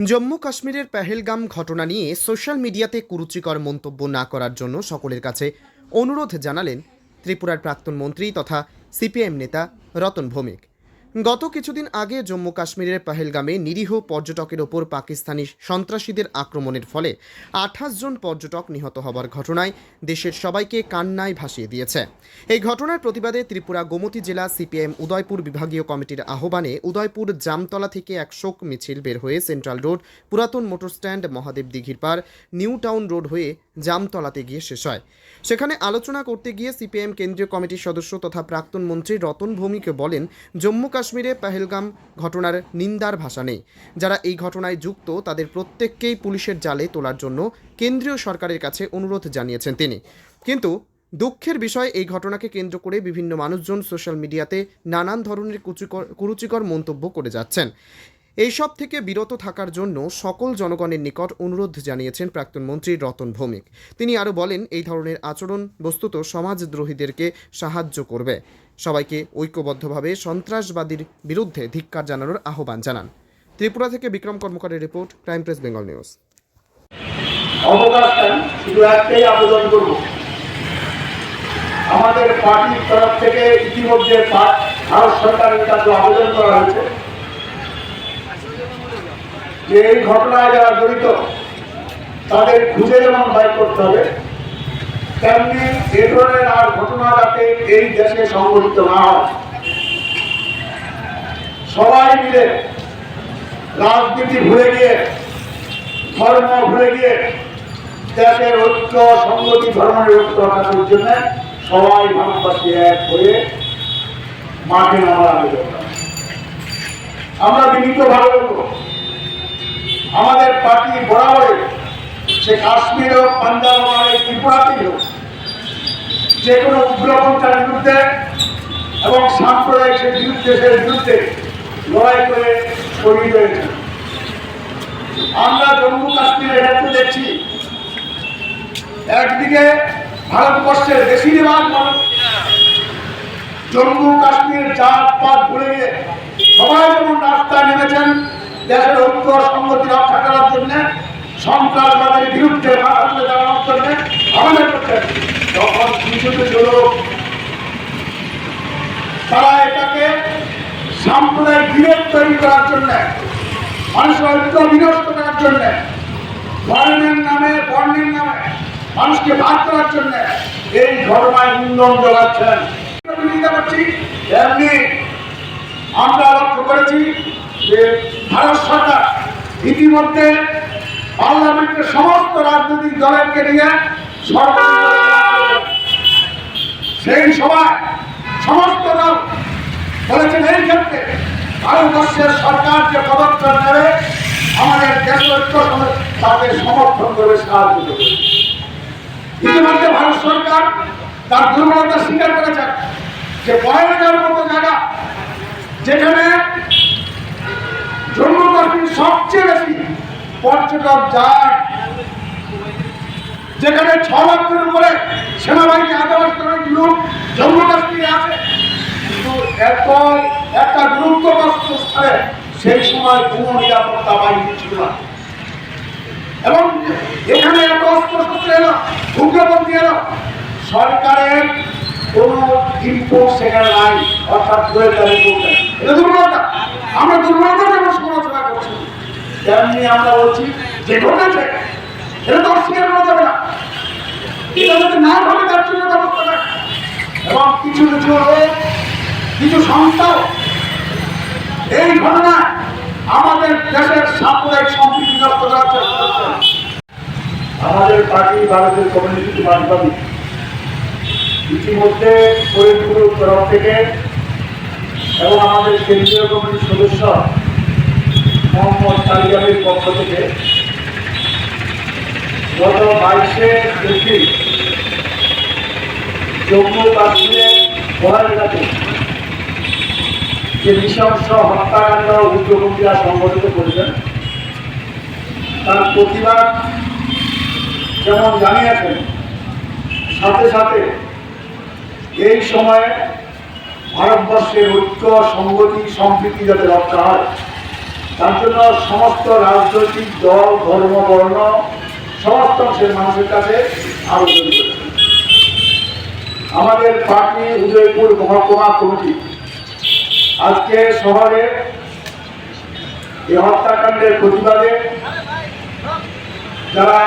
জম্মু কাশ্মীরের পেহেলগাম ঘটনা নিয়ে সোশ্যাল মিডিয়াতে কুরুচিকর মন্তব্য না করার জন্য সকলের কাছে অনুরোধ জানালেন ত্রিপুরার প্রাক্তন মন্ত্রী তথা সিপিএম নেতা রতন ভৌমিক। গত কিছুদিন আগে জম্মু কাশ্মীরের পেহেলগামে নিরীহ পর্যটকের ওপর পাকিস্তানি সন্ত্রাসীদের আক্রমণের ফলে আঠাশ জন পর্যটক নিহত হবার ঘটনায় দেশের সবাইকে কান্নায় ভাসিয়ে দিয়েছে। এই ঘটনার প্রতিবাদে ত্রিপুরা গোমতী জেলা সিপিএম উদয়পুর বিভাগীয় কমিটির আহ্বানে উদয়পুর জামতলা থেকে এক শোক মিছিল বের হয়ে সেন্ট্রাল রোড, পুরাতন মোটর স্ট্যান্ড মহাদেব দিঘির পার, নিউ টাউন রোড হয়ে জামতলাতে গিয়ে শেষ হয়। সেখানে আলোচনা করতে গিয়ে সিপিএম কেন্দ্রীয় কমিটির সদস্য তথা প্রাক্তন মন্ত্রী রতন ভৌমিক বলেন, জম্মু কাশ্মীরে পেহেলগাম ঘটনার নিন্দার ভাষা নেই। যারা এই ঘটনায় যুক্ত, তাদের প্রত্যেককেই পুলিশের জালে তোলার জন্য কেন্দ্রীয় সরকারের কাছে অনুরোধ জানিয়েছেন তিনি। কিন্তু দুঃখের বিষয়, এই ঘটনাকে কেন্দ্র করে বিভিন্ন মানুষজন সোশ্যাল মিডিয়াতে নানান ধরনের কুচিকর কুরুচিকর মন্তব্য করে যাচ্ছেন। এইসব থেকে বিরত থাকার জন্য সকল জনগণের নিকট অনুরোধ জানিয়েছেন প্রাক্তন মন্ত্রী রতন ভৌমিক। তিনি আরও বলেন, এই ধরনের আচরণ বস্তুত সমাজদ্রোহীদেরকে সাহায্য করবে। সবাইকে ঐক্যবদ্ধভাবে সন্ত্রাসবাদীর বিরুদ্ধে ধিক্কার জানানোর আহ্বান জানান। ত্রিপুরা থেকে Bikram কর্মকারের report, crime press Bengal news. আমাদের পার্টির তরফ থেকে ইতিমধ্যে ভারত সরকারের কাছে আবেদন করা হয়েছে। যে এই ঘটনায় যারা জড়িত, তাদের খুঁজে যেমন বাই করতে হবে, তেমনি এ ধরনের আর ঘটনা যাতে এই দেশে সংঘটিত না হয় সবাই মিলে রাজনীতি ভুলে গিয়ে, ধর্ম ভুলে গিয়ে দেশের ঐক্য, সংগতি ধর্মের ঐক্য রাখার জন্য সবাই ভারতবাসী এক হয়ে মাঠে নামার আবেদন। আমরা বিনীতভাবে বলব আমাদের পার্টি বরাবর সে কাশ্মীর হোক, পাঞ্জাব হোক ত্রিপুরাতেই হোক, যে কোনো উগ্রপন্থার বিরুদ্ধে এবং সাম্প্রদায়িক সে বিরুদ্ধে লড়াই করে শহীদ হয়েছে। আমরা জম্মু কাশ্মীরের ক্ষেত্রে দেখছি। একদিকে ভারতবর্ষের বেশিরভাগ মানুষ জম্মু কাশ্মীর জাত পাত ভুলে গিয়ে সবাই যেমন রাস্তায় নেমেছেন দেশের ঐক্য সংগতি রক্ষা করার জন্য, সন্ত্রাসবাদের বিরুদ্ধে লোক তারা এটাকে সাম্প্রদায়িক বিরোধ তৈরি করার জন্য, মানুষের ঐক্য করার জন্য ধর্মের নামে, বর্ণের নামে মানুষকে ভাগ করার জন্য এই ঘটনায় ইন্ধন জোগাচ্ছেন। পারছি, এমনি আমরা লক্ষ্য করেছি যে ভারত সরকার ইতিমধ্যে পার্লামেন্টের সমস্ত রাজনৈতিক দলেরকে নিয়ে সরকার সেই সভায় সমস্ত দল বলেছেন, এই ক্ষেত্রে ভারতবর্ষের সরকার যে পদক্ষেপ নেবে, আমাদের ঐক্য তাকে সমর্থন করবে, সাহায্য করবে। ইতিমধ্যে ভারত সরকার তার দুর্বলতা স্বীকার করেছে যে বয়নার মতো জায়গা যেখানে পর্যটক যায়। যেখানে ছ লক্ষের উপরে সেনাবাহিনী আদালত লোক জম্মু কাশ্মীরে আছে। কিন্তু এত একটা গুরুত্বপূর্ণ স্থানে সেই সময় কোনো নিরাপত্তা বাহিনী ছিল না। এবং এখানে এত অস্ত্র শস্ত্র এলো, উগ্রপন্থী এলো, সরকারের কোন ইনপুট সেখানে নাই, অর্থাৎ গোয়েন্দা এটা দুর্বলতা। আমরা দুর্বলতা তেমনি আমরা বলছি, যে ঘটেছে এটা তো অস্বীকার করা যাবে না। যদি না ঘটে নেয় এবং কিছু কিছু কিছু সংস্থাও এই ঘটনা আমাদের দেশের সাম্প্রদায়িক সম্প্রীতি নষ্ট করার আমাদের পার্টি, ভারতের কমিউনিস্ট পার্টি ইতিমধ্যে ফরিদপুর থেকে, এবং আমাদের কেন্দ্রীয় কমিটির সদস্য মোহাম্মদ পক্ষ থেকে গত বাইশে এপ্রিল জম্মু কাশ্মীরের যে নৃশংস হত্যাকাণ্ড উগ্রপন্থীরা সংগঠিত করেছেন, তার প্রতিবাদ যেমন জানিয়েছেন, সাথে সাথে এই সময়ে ভারতবর্ষের ঐক্য সংগতি সম্প্রীতি যাতে রক্ষা হয় তার জন্য সমস্ত রাজনৈতিক দল, ধর্ম, বর্ণ সমস্ত অংশের মানুষের কাছে আবেদন করেছি। আমাদের পার্টি উদয়পুর মহকুমা কমিটি আজকে শহরে এই হত্যাকাণ্ডের প্রতিবাদে যারা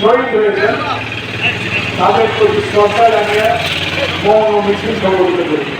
শহীদ হয়েছেন, তাদের প্রতি শ্রদ্ধা জানিয়ে মৌন মিছিল সংগঠিত করেছে।